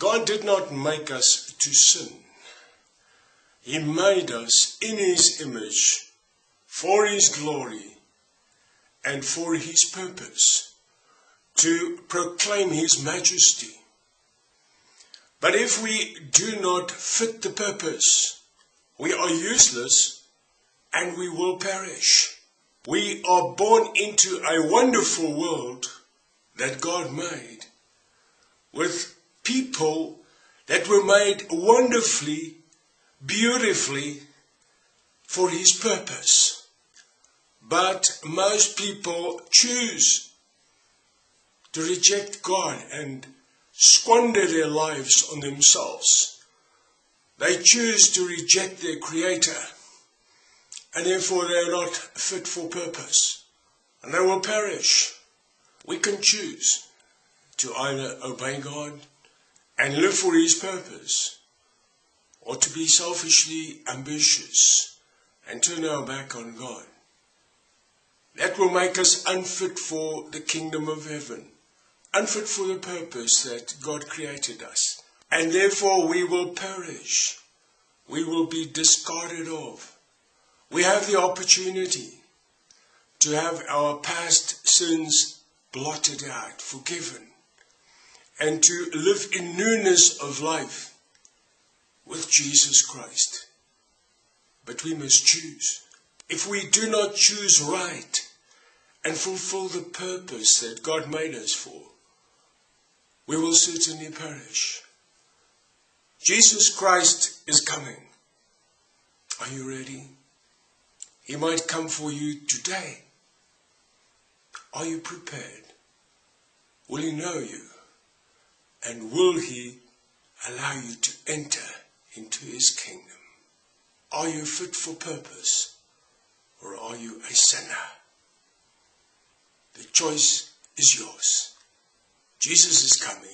God did not make us to sin. He made us in His image for His glory and for His purpose to proclaim His majesty. But if we do not fit the purpose, we are useless and we will perish. We are born into a wonderful world that God made with people that were made wonderfully, beautifully for His purpose. But most people choose to reject God and squander their lives on themselves. They choose to reject their Creator, and therefore they are not fit for purpose, and they will perish. We can choose to either obey God and live for His purpose, or to be selfishly ambitious and turn our back on God. That will make us unfit for the kingdom of heaven, unfit for the purpose that God created us. And therefore we will perish. We will be discarded of. We have the opportunity to have our past sins blotted out, forgiven, and to live in newness of life with Jesus Christ. But we must choose. If we do not choose right and fulfill the purpose that God made us for, we will certainly perish. Jesus Christ is coming. Are you ready? He might come for you today. Are you prepared? Will he know you? And will he allow you to enter into his kingdom? Are you fit for purpose or are you a sinner? The choice is yours. Jesus is coming.